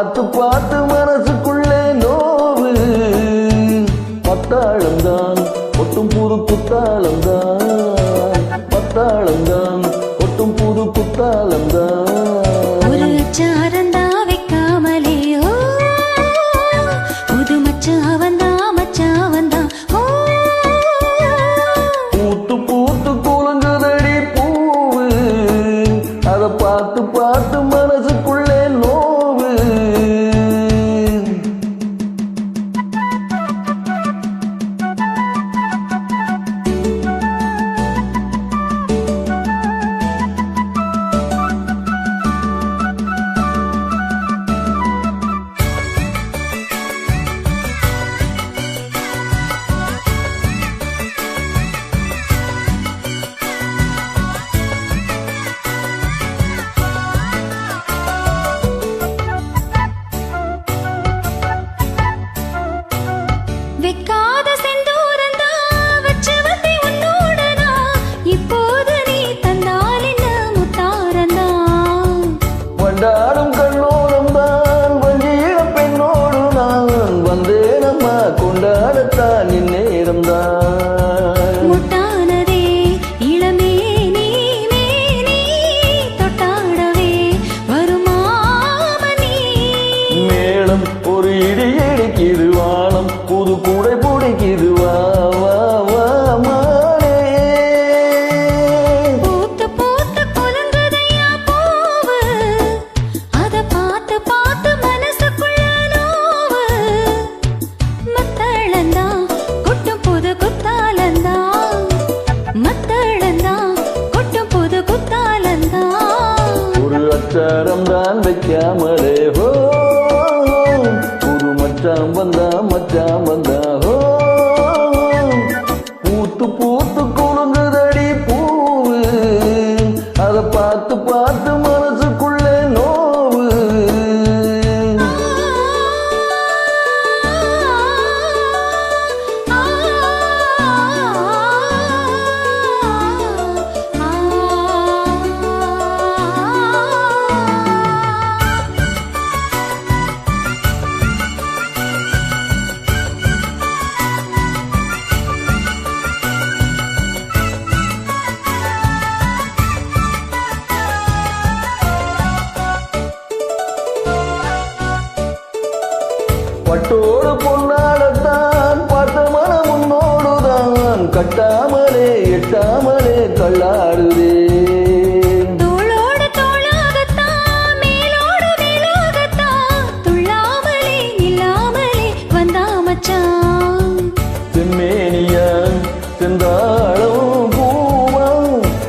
பார்த்து பார்த்து மனசுக்குள்ளே நோவு. பத்தாளம்தான் ஒட்டும் புது புத்தாளம்தான். பத்தாளம்தான் ஒட்டும் புது புத்தாளம்தான். ஒரு அச்சாரந்தா வைக்காமலே ஓ புது மச்சாவந்தா மச்சாவந்தா ஓ. பூத்து பூத்து குலுங்குதடி பூவு. அத பார்த்து love. அச்சாரம் தான் வைக்காமலே கட்டாமலே எட்டாமலே தள்ளாடுதே. செம்மேனியா செந்தாளம் பூவா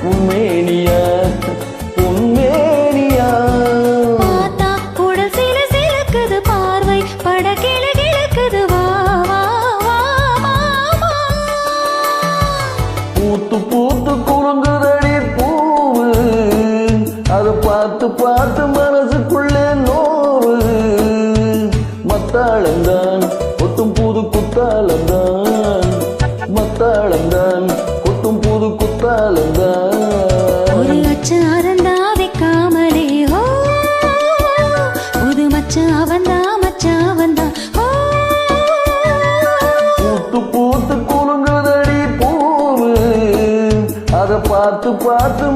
உண்மேனியா உண்மேனியா பார்த்தா உடல் சில சிலுக்குது பார்வை பட கிளு மத்தாளந்தான் கொட்டும் புது குத்தாளந்தான் ஒரு அச்சாரந்தா வைக்காமலே ஓ புது மச்சான் வந்தா மச்சான் வந்தா ஓ. பூத்து பூத்து குலுங்குதடி பூவு. அதை பார்த்து பார்த்து